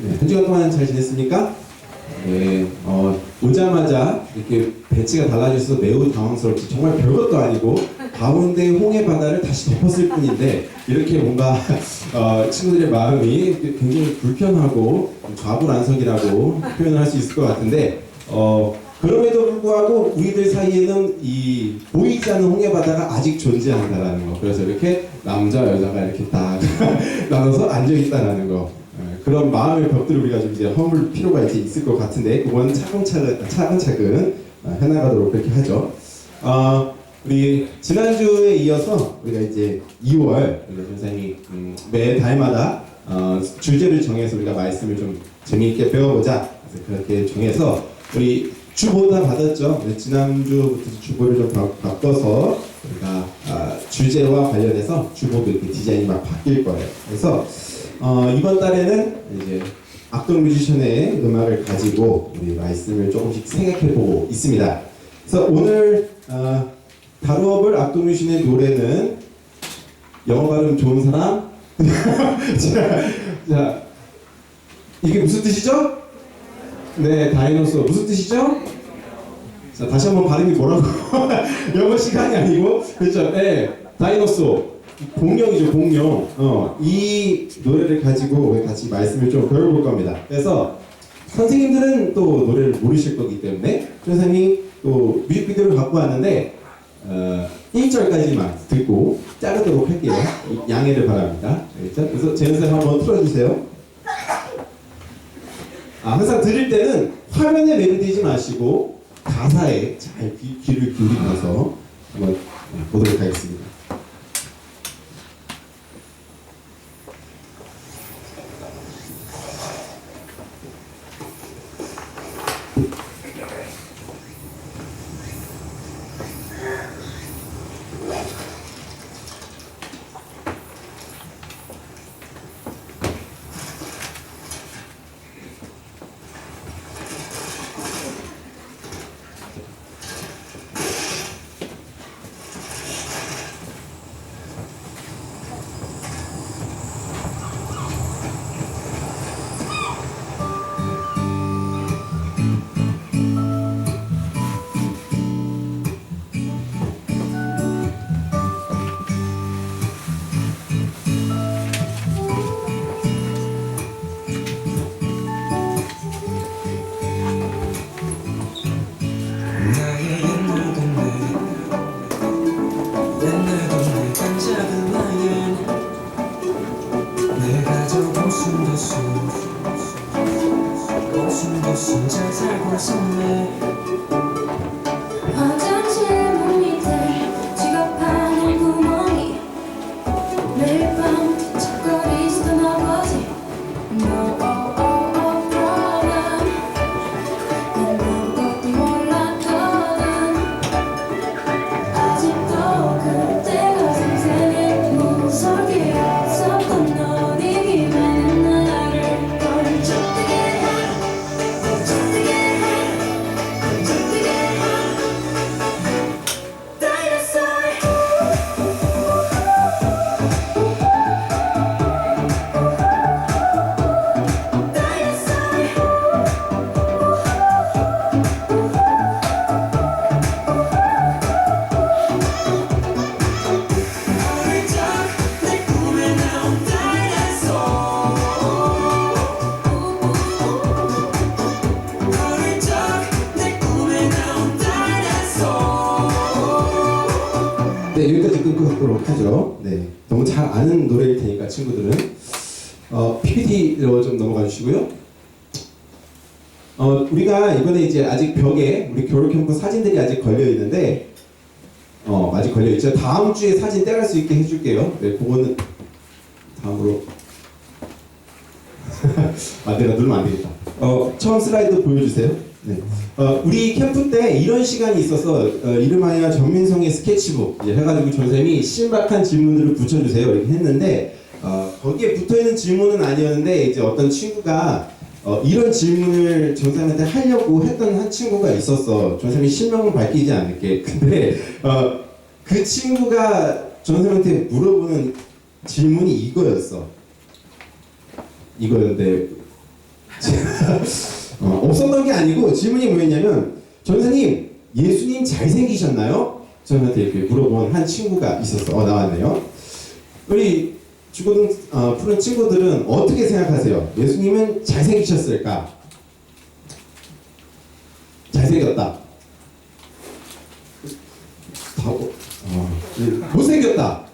네, 한 주간 동안 잘 지냈습니까? 네, 어, 오자마자 이렇게 배치가 달라져서 매우 당황스럽지 정말 별것도 아니고 가운데 홍해 바다를 다시 덮었을 뿐인데 이렇게 뭔가 어, 친구들의 마음이 굉장히 불편하고 좌불안석이라고 표현을 할 수 있을 것 같은데 어, 그럼에도 불구하고 우리들 사이에는 이 보이지 않는 홍해 바다가 아직 존재한다라는 거. 그래서 이렇게 남자 여자가 이렇게 딱 나눠서 앉아 있다라는 거. 예, 그런 마음의 벽들을 우리가 좀 이제 허물 필요가 이제 있을 것 같은데 그건 차근차근 차근차근 어, 해나가도록 그렇게 하죠. 어, 우리 지난주에 이어서 우리가 이제 2월 우리 선생님이 음, 매 달마다 어, 주제를 정해서 우리가 말씀을 좀 재미있게 배워보자. 그래서 그렇게 정해서 우리 주보 다 받았죠. 네, 지난주부터 주보를 좀 바, 바꿔서 우리가 아, 주제와 관련해서 주보도 이렇게 디자인이 막 바뀔 거예요. 그래서 어, 이번 달에는 이제 악동 뮤지션의 음악을 가지고 우리 말씀을 조금씩 생각해보고 있습니다. 그래서 오늘 어, 다루어볼 악동 뮤지션의 노래는 영어 발음 좋은 사람? 자, 자, 이게 무슨 뜻이죠? 네, 다이노소 무슨 뜻이죠? 자, 다시 한번 발음이 뭐라고? 영어 시간이 아니고 그렇죠? 네, 다이노소 공룡이죠, 공룡. 어, 이 노래를 가지고 같이 말씀을 좀 배워볼 겁니다. 그래서 선생님들은 또 노래를 모르실 거기 때문에 선생님이 또 뮤직비디오를 갖고 왔는데 어, 1절까지만 듣고 자르도록 할게요. 양해를 바랍니다. 알겠죠? 그래서 재현 쌤 한번 틀어주세요. 아, 항상 들을 때는 화면에 매료되지 마시고 가사에 잘 귀, 귀를 기울이면서 한번 보도록 하겠습니다. 네, 여기까지 끊도록 하죠. 네, 너무 잘 아는 노래일 테니까 친구들은 어, PPT로 좀 넘어가 주시고요. 어, 우리가 이번에 이제 아직 벽에 우리 캠프 사진들이 아직 걸려 있는데 어, 아직 걸려 있죠. 다음 주에 사진 떼갈 수 있게 해줄게요. 네, 그거는 다음으로 아, 내가 누르면 안 되겠다. 어, 처음 슬라이드 보여주세요. 네. 어, 우리 캠프 때 이런 시간이 있어서 어, 이름하여 전민성의 스케치북 이제 해가지고 전쌤이 신박한 질문들을 붙여주세요 이렇게 했는데 어, 거기에 붙어있는 질문은 아니었는데 이제 어떤 친구가 어, 이런 질문을 전쌤한테 하려고 했던 한 친구가 있었어. 전쌤이 실명을 밝히지 않을게. 근데 어, 그 친구가 전쌤한테 물어보는 질문이 이거였어. 이거였는데 어, 없었던 게 아니고 질문이 뭐였냐면 전사님 예수님 잘생기셨나요? 저한테 이렇게 물어본 한 친구가 있었어. 어 나왔네요. 우리 중고등 어, 푸른 친구들은 어떻게 생각하세요? 예수님은 잘생기셨을까? 잘생겼다. 다, 어, 네, 못생겼다.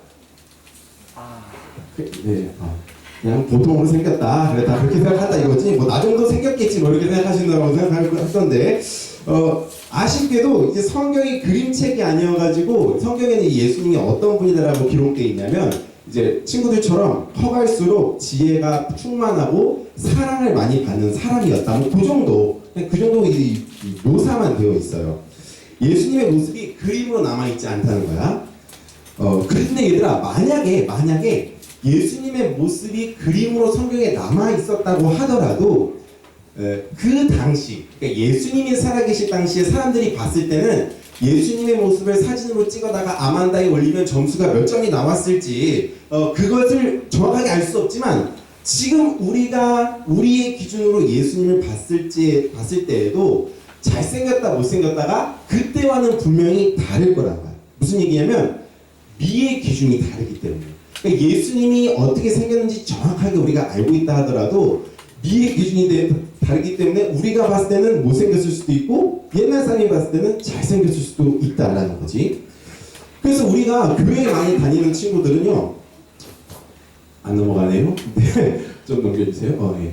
그, 네, 아, 그냥 보통으로 생겼다. 그래 다 그렇게 생각한다 이거지. 뭐 나 정도 생겼겠지. 뭐 이렇게 생각하신다고 생각했던데 어, 아쉽게도 이제 성경이 그림책이 아니어가지고 성경에는 예수님이 어떤 분이다라고 기록되어 있냐면 이제 친구들처럼 커갈수록 지혜가 충만하고 사랑을 많이 받는 사람이었다. 뭐 그 정도, 그냥 그 정도 이, 이 묘사만 되어 있어요. 예수님의 모습이 그림으로 남아있지 않다는 거야. 어, 그런데 얘들아, 만약에, 만약에 예수님의 모습이 그림으로 성경에 남아 있었다고 하더라도 에, 그 당시, 그러니까 예수님이 살아계실 당시에 사람들이 봤을 때는 예수님의 모습을 사진으로 찍어다가 아만다에 올리면 점수가 몇 점이 나왔을지 어, 그것을 정확하게 알 수 없지만 지금 우리가 우리의 기준으로 예수님을 봤을지 봤을 때에도 잘생겼다 못생겼다가 그때와는 분명히 다를 거란 말이야. 무슨 얘기냐면 미의 기준이 다르기 때문에. 그러니까 예수님이 어떻게 생겼는지 정확하게 우리가 알고 있다 하더라도 미의 기준이 되- 다르기 때문에 우리가 봤을 때는 못생겼을 수도 있고 옛날 사람이 봤을 때는 잘생겼을 수도 있다라는 거지. 그래서 우리가 교회에 많이 다니는 친구들은요. 안 넘어가네요. 네. 좀 넘겨주세요. 어, 예.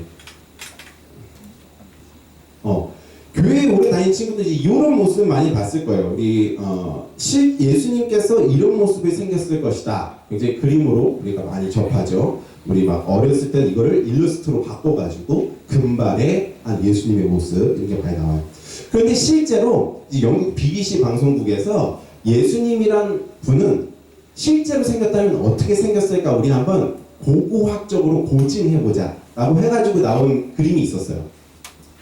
어. 교회에 오래 다닌 친구들이 이런 모습을 많이 봤을 거예요. 우리 어, 실 예수님께서 이런 모습이 생겼을 것이다. 굉장히 그림으로 우리가 많이 접하죠. 우리 막 어렸을 때 이거를 일러스트로 바꿔가지고 금발의 한 예수님의 모습 이렇게 많이 나와요. 그런데 실제로 이 영국 BBC 방송국에서 예수님이란 분은 실제로 생겼다면 어떻게 생겼을까 우리 한번 고고학적으로 고증해보자 라고 해가지고 나온 그림이 있었어요.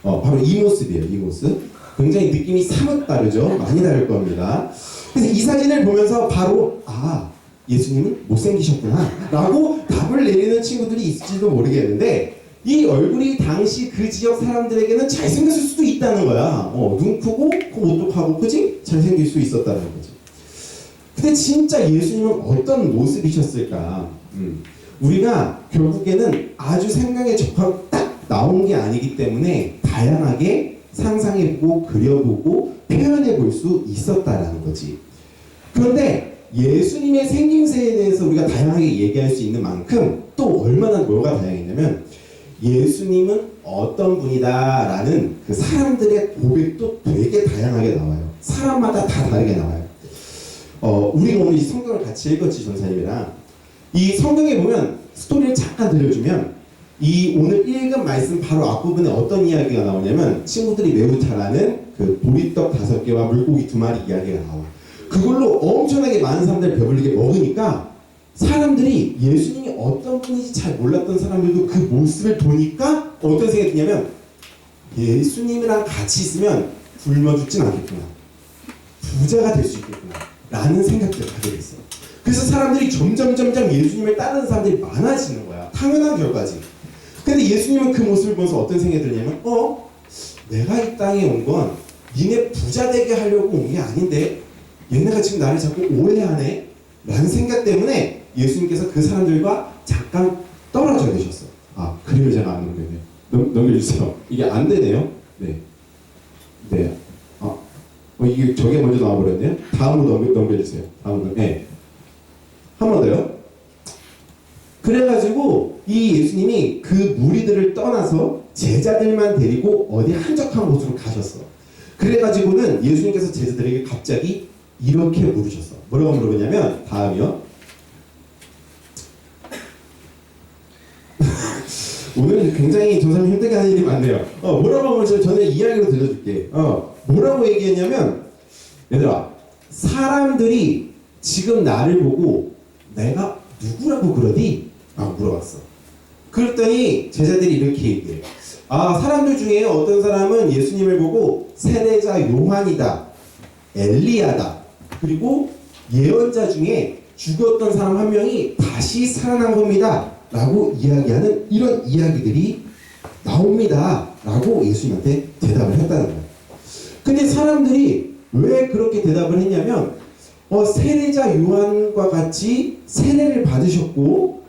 어, 바로 이 모습이에요, 이 모습. 굉장히 느낌이 사뭇 다르죠? 많이 다를 겁니다. 그래서 이 사진을 보면서 바로, 아, 예수님은 못생기셨구나. 라고 답을 내리는 친구들이 있을지도 모르겠는데, 이 얼굴이 당시 그 지역 사람들에게는 잘생겼을 수도 있다는 거야. 어, 눈 크고, 코 오똑하고, 그지? 잘생길 수 있었다는 거지. 근데 진짜 예수님은 어떤 모습이셨을까? 음, 우리가 결국에는 아주 생각에 적합 딱 나온 게 아니기 때문에 다양하게 상상해보고 그려보고 표현해볼 수 있었다라는 거지. 그런데 예수님의 생김새에 대해서 우리가 다양하게 얘기할 수 있는 만큼 또 얼마나 뭐가 다양했냐면 예수님은 어떤 분이다라는 그 사람들의 고백도 되게 다양하게 나와요. 사람마다 다 다르게 나와요. 어, 우리가 오늘 이 성경을 같이 읽었지 전사님이랑 이 성경에 보면 스토리를 잠깐 들려주면 이 오늘 읽은 말씀 바로 앞부분에 어떤 이야기가 나오냐면 친구들이 매우 잘 아는 그 보리떡 다섯 개와 물고기 두 마리 이야기가 나와. 그걸로 엄청나게 많은 사람들 배불리게 먹으니까 사람들이 예수님이 어떤 분인지 잘 몰랐던 사람들도 그 모습을 보니까 어떤 생각이 드냐면 예수님이랑 같이 있으면 굶어 죽진 않겠구나. 부자가 될 수 있겠구나. 라는 생각들을 하게 됐어요. 그래서 사람들이 점점 점점 예수님을 따르는 사람들이 많아지는 거야. 당연한 결과지. 근데 예수님은 그 모습을 보면서 어떤 생각이 들냐면 어? 내가 이 땅에 온 건 니네 부자 되게 하려고 온 게 아닌데 얘네가 지금 나를 자꾸 오해하네? 라는 생각 때문에 예수님께서 그 사람들과 잠깐 떨어져 계셨어. 아, 그림을 제가 안 넘겼네. 넘, 넘겨주세요. 이게 안 되네요. 네. 네. 아, 어, 이게 저게 먼저 나와버렸네요. 다음으로 넘겨, 넘겨주세요. 다음으로. 네. 한 번 더요. 그래가지고 이 예수님이 그 무리들을 떠나서 제자들만 데리고 어디 한적한 곳으로 가셨어. 그래가지고는 예수님께서 제자들에게 갑자기 이렇게 물으셨어. 뭐라고 물어보냐면 다음이요. 오늘 굉장히 조사님 힘들게 하는 일이 많네요. 어, 뭐라고 하면 전에 이야기로 들려줄게. 어, 뭐라고 얘기했냐면, 얘들아, 사람들이 지금 나를 보고 내가 누구라고 그러니? 라고 물어봤어. 그랬더니 제자들이 이렇게 얘기해. 아, 사람들 중에 어떤 사람은 예수님을 보고 세례자 요한이다, 엘리야다, 그리고 예언자 중에 죽었던 사람 한 명이 다시 살아난 겁니다. 라고 이야기하는 이런 이야기들이 나옵니다. 라고 예수님한테 대답을 했다는 거예요. 근데 사람들이 왜 그렇게 대답을 했냐면 어, 세례자 요한과 같이 세례를 받으셨고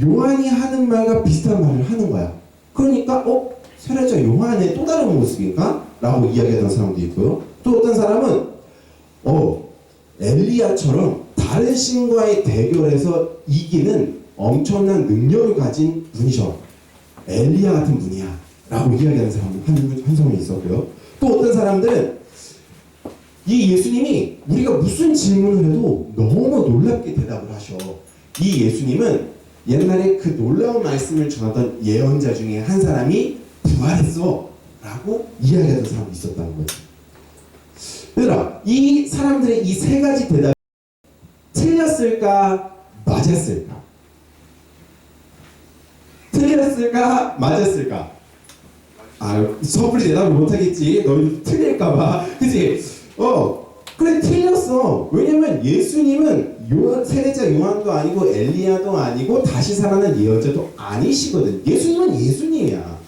요한이 하는 말과 비슷한 말을 하는 거야. 그러니까 어 세례자 요한의 또 다른 모습인가? 라고 이야기하는 사람도 있고요. 또 어떤 사람은 어 엘리야처럼 다른 신과의 대결에서 이기는 엄청난 능력을 가진 분이셔. 엘리야 같은 분이야. 라고 이야기하는 사람 한, 한 사람이 있었고요. 또 어떤 사람들은 이 예수님이 우리가 무슨 질문을 해도 너무 놀랍게 대답을 하셔. 이 예수님은 옛날에 그 놀라운 말씀을 전하던 예언자 중에 한 사람이 부활했어. 라고 이야기하는 사람이 있었다는 거지. 얘들아, 이 사람들의 이 세 가지 대답이 틀렸을까, 맞았을까? 틀렸을까, 맞았을까? 아, 섣불리 대답을 못하겠지. 너희도 틀릴까봐. 그치? 어, 그래, 틀렸어. 왜냐면 예수님은 요, 세례자 요한도 아니고 엘리야도 아니고 다시 살아난 예언자도 아니시거든. 예수님은 예수님이야.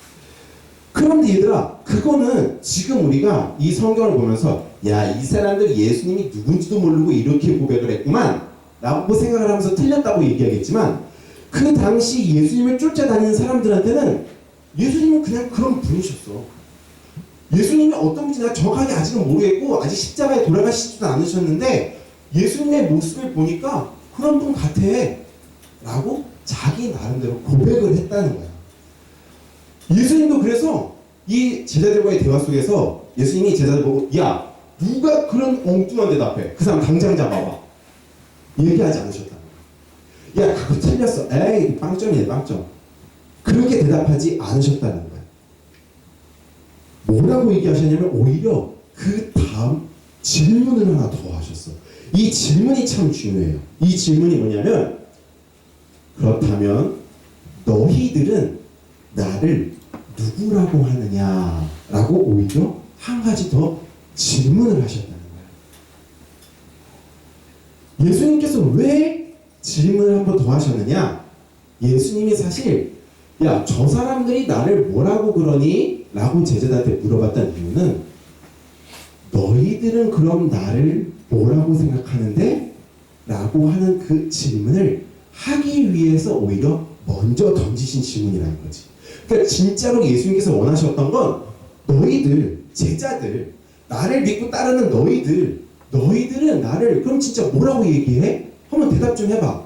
그런데 얘들아, 그거는 지금 우리가 이 성경을 보면서 야, 이 사람들 예수님이 누군지도 모르고 이렇게 고백을 했구만. 라고 생각을 하면서 틀렸다고 얘기하겠지만 그 당시 예수님을 쫓아다니는 사람들한테는 예수님은 그냥 그런 분이셨어. 예수님이 어떤 분인지 나 정확하게 아직은 모르겠고 아직 십자가에 돌아가시지도 않으셨는데 예수님의 모습을 보니까 그런 분 같아. 라고 자기 나름대로 고백을 했다는 거야. 예수님도 그래서 이 제자들과의 대화 속에서 예수님이 제자들 보고 야 누가 그런 엉뚱한 대답해 그 사람 당장 잡아봐 얘기하지 않으셨다는 거야 야 그거 틀렸어. 에이 빵점이네 빵점. 그렇게 대답하지 않으셨다는 거야. 뭐라고 얘기하셨냐면 오히려 그 다음 질문을 하나 더 하셨어 이 질문이 참 중요해요 이 질문이 뭐냐면 그렇다면 너희들은 나를 누구라고 하느냐라고 오히려 한 가지 더 질문을 하셨다는 거예요. 예수님께서 왜 질문을 한 번 더 하셨느냐? 예수님이 사실 야 저 사람들이 나를 뭐라고 그러니? 라고 제자들한테 물어봤던 이유는 너희들은 그럼 나를 뭐라고 생각하는데? 라고 하는 그 질문을 하기 위해서 오히려 먼저 던지신 질문이라는 거지. 그러니까 진짜로 예수님께서 원하셨던 건 너희들 제자들 나를 믿고 따르는 너희들 너희들은 나를 그럼 진짜 뭐라고 얘기해? 한번 대답 좀 해봐.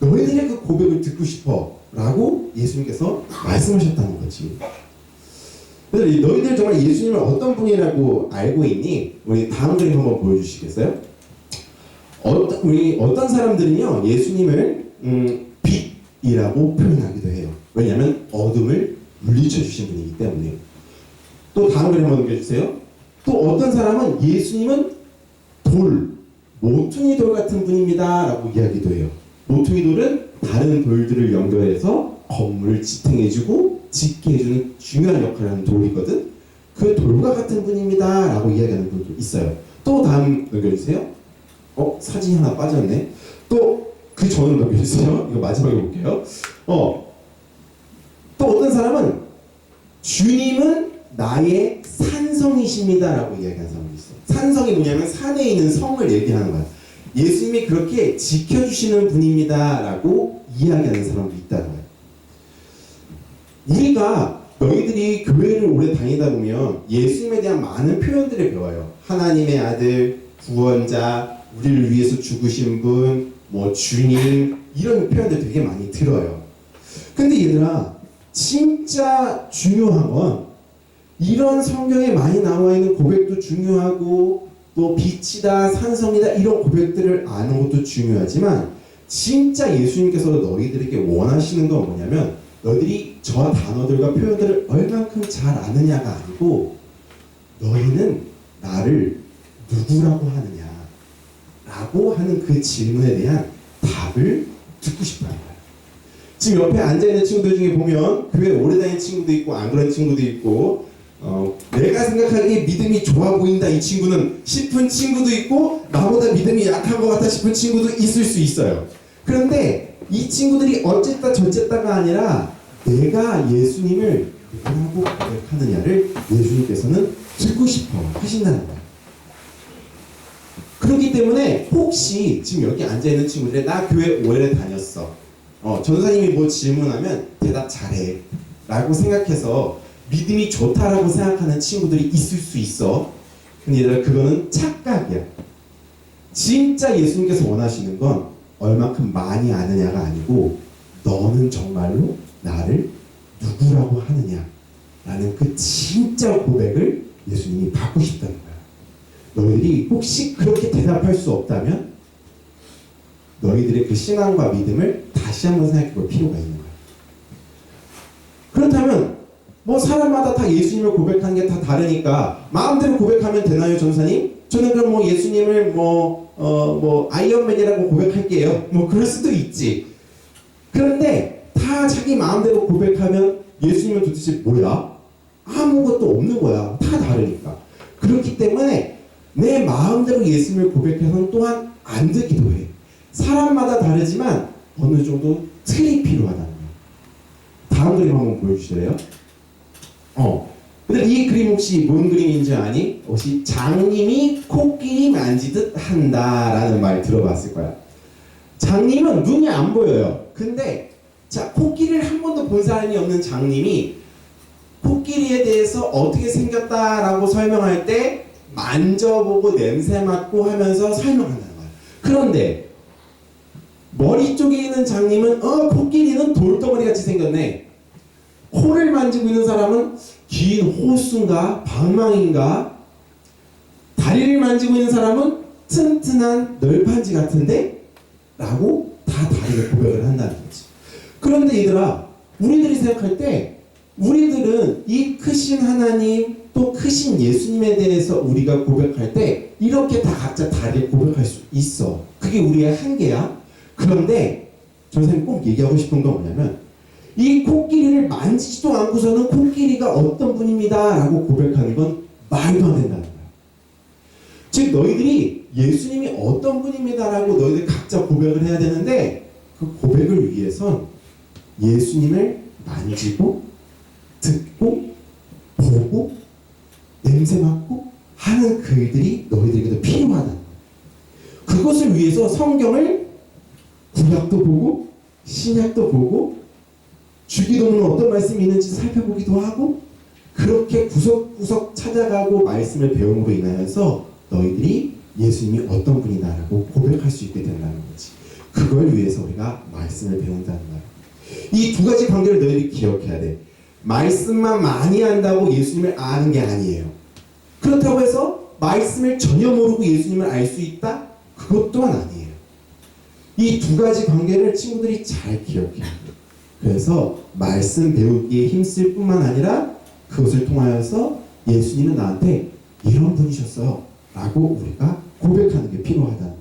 너희들의 그 고백을 듣고 싶어 라고 예수님께서 말씀하셨다는 거지. 그래서 이 너희들 정말 예수님을 어떤 분이라고 알고 있니? 우리 다음 그림 한번 보여주시겠어요? 어떤 우리 어떤 사람들은요 예수님을 음, 빛이라고 표현하기도 해요. 왜냐하면 어둠을 물리쳐 주신 분이기 때문에. 또 다음 그림 한번 넘겨주세요. 또 어떤 사람은 예수님은 돌, 모퉁이 돌 같은 분입니다라고 이야기도 해요. 모퉁이 돌은 다른 돌들을 연결해서 건물을 지탱해주고 짓게 해주는 중요한 역할을 하는 돌이거든. 그 돌과 같은 분입니다 라고 이야기하는 분도 있어요. 또 다음 넘겨주세요. 어 사진이 하나 빠졌네. 또 그 전을 넘겨주세요. 이거 마지막에 볼게요. 어. 또 어떤 사람은 주님은 나의 산성이십니다 라고 이야기하는 사람도 있어. 산성이 뭐냐면 산에 있는 성을 얘기하는 거야. 예수님이 그렇게 지켜주시는 분입니다 라고 이야기하는 사람도 있다는 거야. 우리가 너희들이 교회를 오래 다니다 보면 예수님에 대한 많은 표현들을 배워요. 하나님의 아들, 구원자, 우리를 위해서 죽으신 분, 뭐 주님 이런 표현들 되게 많이 들어요. 근데 얘들아 진짜 중요한 건 이런 성경에 많이 나와 있는 고백도 중요하고 또 빛이다 산성이다 이런 고백들을 아는 것도 중요하지만 진짜 예수님께서 너희들에게 원하시는 건 뭐냐면 너희들이 저 단어들과 표현들을 얼만큼 잘 아느냐가 아니고 너희는 나를 누구라고 하느냐 라고 하는 그 질문에 대한 답을 듣고 거예요. 지금 옆에 앉아있는 친구들 중에 보면 교회 오래 다닌 친구도 있고 안 그런 친구도 있고 어, 내가 생각하기에 믿음이 좋아 보인다 이 친구는 싶은 친구도 있고 나보다 믿음이 약한 것 같다 싶은 친구도 있을 수 있어요. 그런데 이 친구들이 어쨌다 저쨌다가 아니라 내가 예수님을 누구라고 고백하느냐를 예수님께서는 듣고 싶어 하신다는 거예요. 그렇기 때문에 혹시 지금 여기 앉아 있는 친구들이 나 교회 오래 다녔어. 어, 전사님이 뭐 질문하면 대답 잘해. 라고 생각해서 믿음이 좋다라고 생각하는 친구들이 있을 수 있어. 근데 얘들아 그거는 착각이야. 진짜 예수님께서 원하시는 건 얼만큼 많이 아느냐가 아니고 너는 정말로 나를 누구라고 하느냐 라는 그 진짜 고백을 예수님이 받고 싶다는 거야. 너희들이 혹시 그렇게 대답할 수 없다면 너희들의 그 신앙과 믿음을 다시 한번 생각해 볼 필요가 있는 거야. 그렇다면 뭐 사람마다 다 예수님을 고백하는 게 다 다르니까 마음대로 고백하면 되나요, 전사님? 저는 그럼 뭐 예수님을 뭐 어 뭐 아이언맨이라고 고백할게요. 뭐 그럴 수도 있지. 그런데 다 자기 마음대로 고백하면 예수님은 도대체 뭐야? 아무것도 없는 거야. 다 다르니까. 그렇기 때문에 내 마음대로 예수님을 고백해서는 또한 안 되기도 해. 사람마다 다르지만 어느 정도 틀이 필요하다는 거야. 다음 그림 한번 보여주실래요? 어. 근데 이 그림 혹시 뭔 그림인지 아니? 혹시 장님이 코끼리 만지듯 한다라는 말 들어봤을 거야. 장님은 눈이 안 보여요. 근데 자 코끼리를 한 번도 본 사람이 없는 장님이 코끼리에 대해서 어떻게 생겼다라고 설명할 때 만져보고 냄새 맡고 하면서 설명한다는 거야. 그런데 머리 쪽에 있는 장님은 어 코끼리는 돌덩어리 같이 생겼네. 코를 만지고 있는 사람은 긴 호수인가 방망인가 다리를 만지고 있는 사람은 튼튼한 널판지 같은데 라고 다 다르게 고백을 한다는 거지. 그런데 얘들아 우리들이 생각할 때 우리들은 이 크신 하나님 또 크신 예수님에 대해서 우리가 고백할 때 이렇게 다 각자 다르게 고백할 수 있어. 그게 우리의 한계야. 그런데 선생님 꼭 얘기하고 싶은 건 뭐냐면 이 코끼리를 만지지도 않고서는 코끼리가 어떤 분입니다 라고 고백하는 건 말도 안 된다는 거야. 즉 너희들이 예수님이 어떤 분입니다 라고 너희들 각자 고백을 해야 되는데 그 고백을 위해선 예수님을 만지고 듣고 보고 냄새 맡고 하는 글들이 너희들에게도 필요하다는 거야. 그것을 위해서 성경을 구약도 보고 신약도 보고 주기도는 어떤 말씀이 있는지 살펴보기도 하고 그렇게 구석구석 찾아가고 말씀을 배움으로 인하여서 너희들이 예수님이 어떤 분이다라고 고백할 수 있게 된다는 거지. 그걸 위해서 우리가 말씀을 배운다는 거야. 이 두 가지 관계를 너희들이 기억해야 돼. 말씀만 많이 한다고 예수님을 아는 게 아니에요. 그렇다고 해서 말씀을 전혀 모르고 예수님을 알 수 있다? 그것 또한 아니에요. 이 두 가지 관계를 친구들이 잘 기억해야 돼요. 그래서 말씀 배우기에 힘쓸 뿐만 아니라 그것을 통하여서 예수님은 나한테 이런 분이셨어요. 라고 우리가 고백하는 게 필요하다는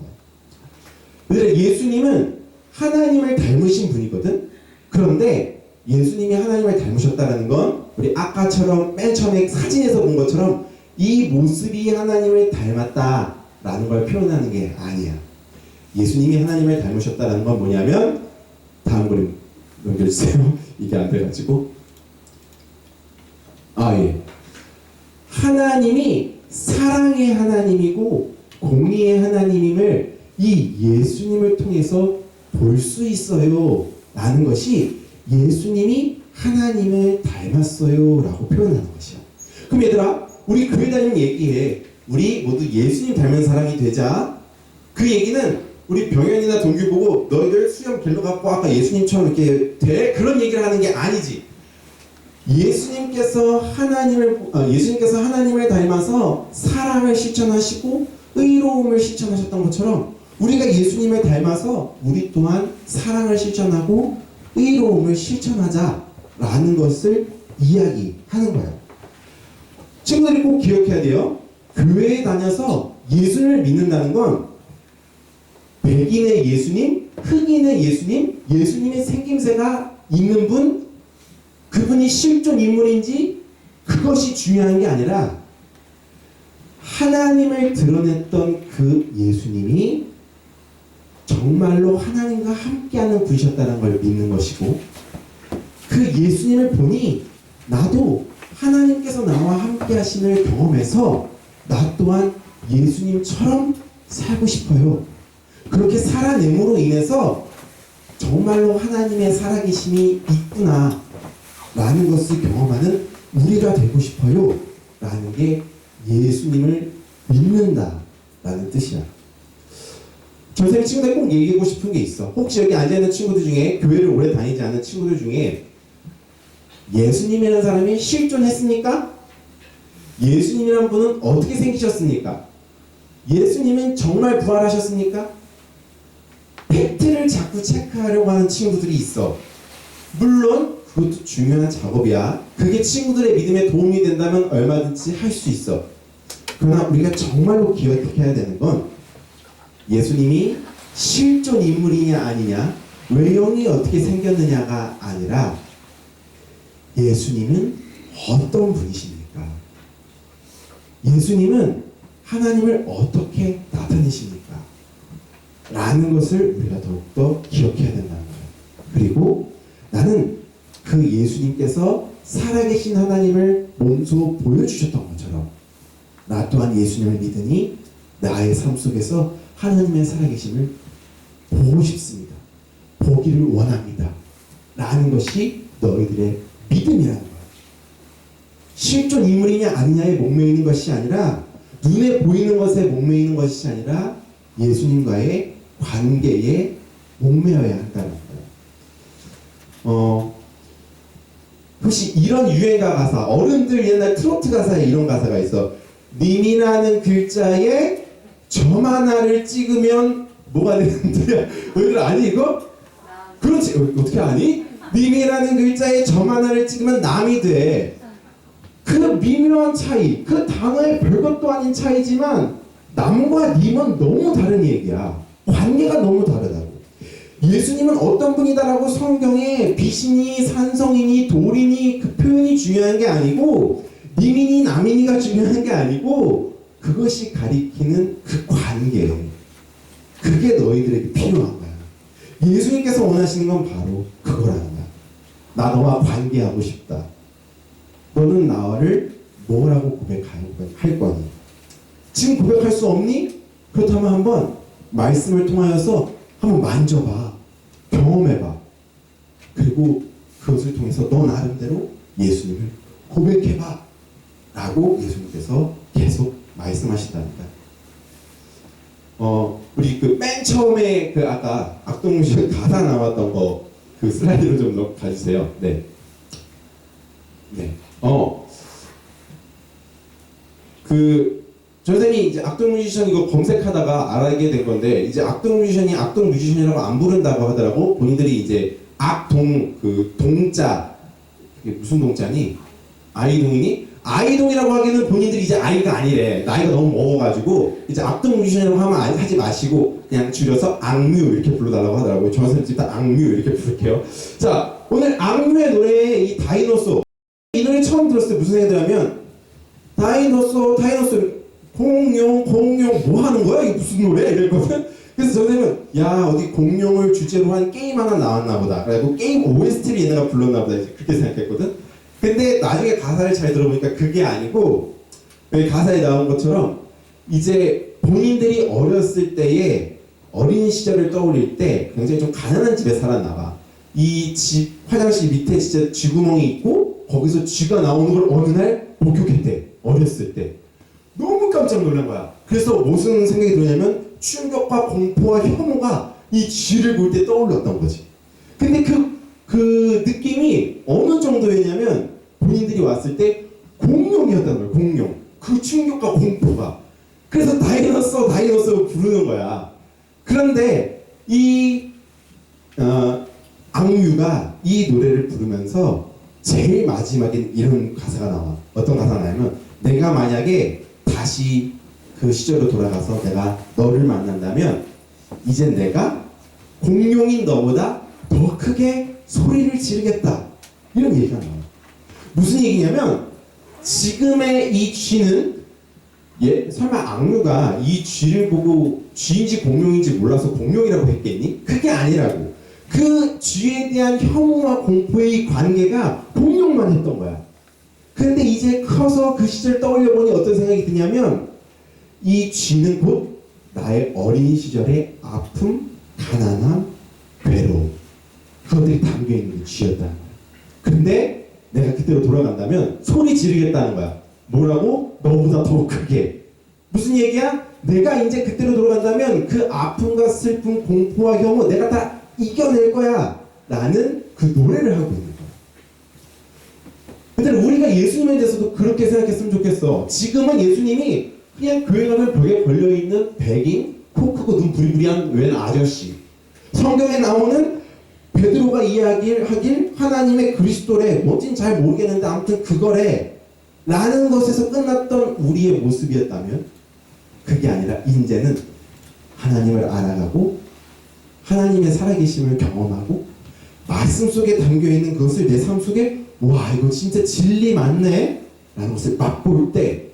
거예요. 예수님은 하나님을 닮으신 분이거든? 그런데 예수님이 하나님을 닮으셨다는 건 우리 아까처럼 맨 처음에 사진에서 본 것처럼 이 모습이 하나님을 닮았다라는 걸 표현하는 게 아니야. 예수님이 하나님을 닮으셨다는 건 뭐냐면 다음 그림 넘겨주세요. 이게 안 돼가지고 아 예. 하나님이 사랑의 하나님이고 공의의 하나님임을 이 예수님을 통해서 볼 수 있어요. 라는 것이 예수님이 하나님을 닮았어요. 라고 표현하는 것이야. 그럼 얘들아, 우리 교회 다니는 얘기해. 우리 모두 예수님 닮은 사람이 되자. 그 얘기는 우리 병현이나 동규 보고 너희들 수염 길러 갖고 아까 예수님처럼 이렇게 돼? 그런 얘기를 하는 게 아니지. 예수님께서 하나님을 어, 예수님께서 하나님을 닮아서 사랑을 실천하시고 의로움을 실천하셨던 것처럼 우리가 예수님을 닮아서 우리 또한 사랑을 실천하고 의로움을 실천하자라는 것을 이야기하는 거예요. 친구들이 꼭 기억해야 돼요. 교회에 다녀서 예수를 믿는다는 건 백인의 예수님, 흑인의 예수님, 예수님의 생김새가 있는 분, 그분이 실존 인물인지 그것이 중요한 게 아니라 하나님을 드러냈던 그 예수님이 정말로 하나님과 함께하는 분이셨다는 걸 믿는 것이고 그 예수님을 보니 나도 하나님께서 나와 함께 하심을 경험해서 나 또한 예수님처럼 살고 싶어요. 그렇게 살아냄으로 인해서 정말로 하나님의 살아계심이 있구나 라는 것을 경험하는 우리가 되고 싶어요 라는 게 예수님을 믿는다 라는 뜻이야 전생 친구들 꼭 얘기하고 싶은 게 있어 혹시 여기 앉아있는 친구들 중에 교회를 오래 다니지 않은 친구들 중에 예수님이라는 사람이 실존했습니까? 예수님이란 분은 어떻게 생기셨습니까? 예수님은 정말 부활하셨습니까? 팩트를 자꾸 체크하려고 하는 친구들이 있어. 물론 그것도 중요한 작업이야. 그게 친구들의 믿음에 도움이 된다면 얼마든지 할 수 있어. 그러나 우리가 정말로 기억해야 되는 건 예수님이 실존 인물이냐 아니냐, 외형이 어떻게 생겼느냐가 아니라 예수님은 어떤 분이십니까? 예수님은 하나님을 어떻게 나타내십니까? 라는 것을 우리가 더욱더 기억해야 된다는 거예요. 그리고 나는 그 예수님께서 살아계신 하나님을 몸소 보여주셨던 것처럼 나 또한 예수님을 믿으니 나의 삶 속에서 하나님의 살아계심을 보고 싶습니다. 보기를 원합니다. 라는 것이 너희들의 믿음이라는 거예요. 실존 인물이냐 아니냐에 목매이는 것이 아니라 눈에 보이는 것에 목매이는 것이 아니라 예수님과의 관계에 목매어야 한다는 거예요. 어, 혹시 이런 유행가 가사, 어른들 옛날 트로트 가사에 이런 가사가 있어. 님이라는 글자에 점 하나를 찍으면 뭐가 되는데? 너희들 아니 이거? 그렇지. 어, 어떻게 아니? 님이라는 글자에 점 하나를 찍으면 남이 돼. 그 미묘한 차이, 그 단어의 별것도 아닌 차이지만 남과 님은 너무 다른 얘기야. 관계가 너무 다르다고. 예수님은 어떤 분이다라고 성경에 비신이, 산성이니, 돌이니 그 표현이 중요한 게 아니고 님이니, 남이니가 중요한 게 아니고 그것이 가리키는 그 관계. 그게 너희들에게 필요한 거야. 예수님께서 원하시는 건 바로 그거라는 거야. 나 너와 관계하고 싶다. 너는 나를 뭐라고 고백할 거니? 지금 고백할 수 없니? 그렇다면 한번 말씀을 통하여서 한번 만져봐. 경험해봐. 그리고 그것을 통해서 너 나름대로 예수님을 고백해봐. 라고 예수님께서 계속 말씀하신답니다. 어, 우리 그 맨 처음에 그 아까 악동무실 가사 나왔던 거 그 슬라이드로 좀 넣- 가주세요. 네. 네. 어. 그 선생님이 이제 악동 뮤지션 이거 검색하다가 알게 된 건데 이제 악동 뮤지션이 악동 뮤지션이라고 안 부른다고 하더라고 본인들이 이제 악동 그 동자 그게 무슨 동자니 아이동이니 아이동이라고 하기에는 본인들이 이제 아이가 아니래. 나이가 너무 먹어가지고 이제 악동 뮤지션이라고 하면 안- 하지 마시고 그냥 줄여서 악뮤 이렇게 불러달라고 하더라고요. 저 선생님 일단 악뮤 이렇게 부를게요. 자 오늘 악뮤의 노래의 이 다이노소. 이 노래 처음 들었을 때 무슨 생각이 들냐면 다이노소 다이노소. 공룡 공룡 뭐 하는 거야? 이게 무슨 노래? 이랬거든. 그래서 선생님은 야 어디 공룡을 주제로 한 게임 하나 나왔나 보다. 그래고 게임 OST를 얘네가 불렀나 보다. 이제 그렇게 생각했거든 근데 나중에 가사를 잘 들어보니까 그게 아니고 가사에 나온 것처럼 이제 본인들이 어렸을 때에 어린 시절을 떠올릴 때 굉장히 좀 가난한 집에 살았나 봐. 이 집 화장실 밑에 진짜 쥐구멍이 있고 거기서 쥐가 나오는 걸 어느 날 목격했대. 어렸을 때. 너무 깜짝 놀란 거야. 그래서 무슨 생각이 들냐면 충격과 공포와 혐오가 이 쥐를 볼 때 떠올랐던 거지. 근데 그, 그 느낌이 어느 정도였냐면 본인들이 왔을 때 공룡이었단 말이야, 공룡. 그 충격과 공포가. 그래서 다이너소, 다이너소 부르는 거야. 그런데 이, 어, 악뮤가 이 노래를 부르면서 제일 마지막엔 이런 가사가 나와. 어떤 가사가 나냐면 내가 만약에 다시 그 시절로 돌아가서 내가 너를 만난다면 이제 내가 공룡인 너보다 더 크게 소리를 지르겠다. 이런 얘기가 나와. 무슨 얘기냐면 지금의 이 쥐는 예, 설마 악뮤가 이 쥐를 보고 쥐인지 공룡인지 몰라서 공룡이라고 했겠니? 그게 아니라고. 그 쥐에 대한 혐오와 공포의 관계가 공룡만 했던 거야. 근데 이제 커서 그 시절 떠올려 보니 어떤 생각이 드냐면 이 쥐는 곧 나의 어린 시절의 아픔, 가난함, 괴로움 그것들이 담겨 있는 거야. 근데 내가 그때로 돌아간다면 소리 지르겠다는 거야. 뭐라고? 너보다 더 크게. 무슨 얘기야? 내가 이제 그때로 돌아간다면 그 아픔과 슬픔, 공포와 혐오 내가 다 이겨낼 거야. 라는 그 노래를 하고 있는 거야. 근데 우리가 예수님에 대해서도 그렇게 생각했으면 좋겠어. 지금은 예수님이 그냥 교회 가면 벽에 걸려있는 백인, 코 크고 눈 부리부리한 웬 아저씨. 성경에 나오는 베드로가 이야기하길 하나님의 그리스도래. 뭔진 잘 모르겠는데 아무튼 그거래. 라는 것에서 끝났던 우리의 모습이었다면 그게 아니라 이제는 하나님을 알아가고 하나님의 살아계심을 경험하고 말씀 속에 담겨 있는 그것을 내 삶 속에 와 이거 진짜 진리 맞네? 라는 것을 맛볼 때